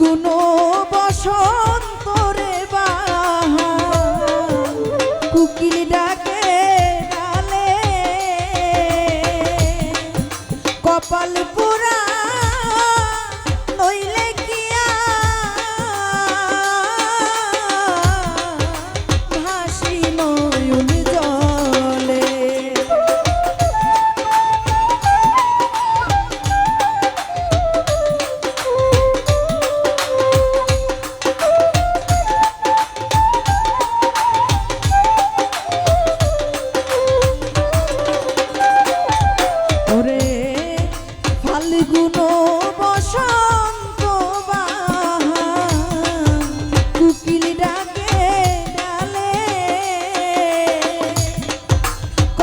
গুণ বসন্ত রে বা কুকিল ডাকে ডালে কপাল পুরা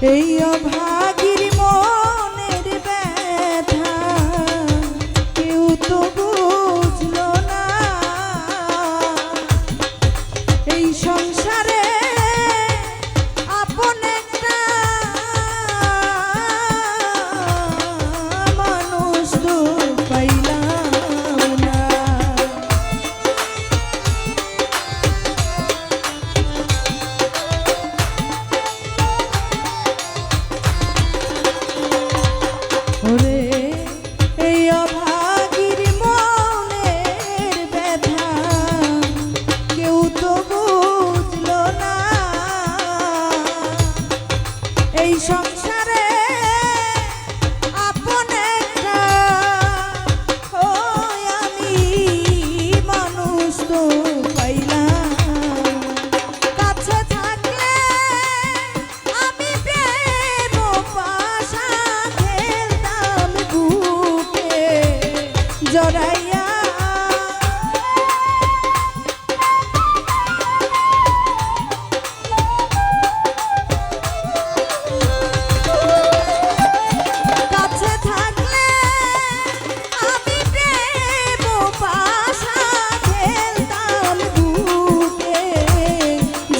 Hey, এই সব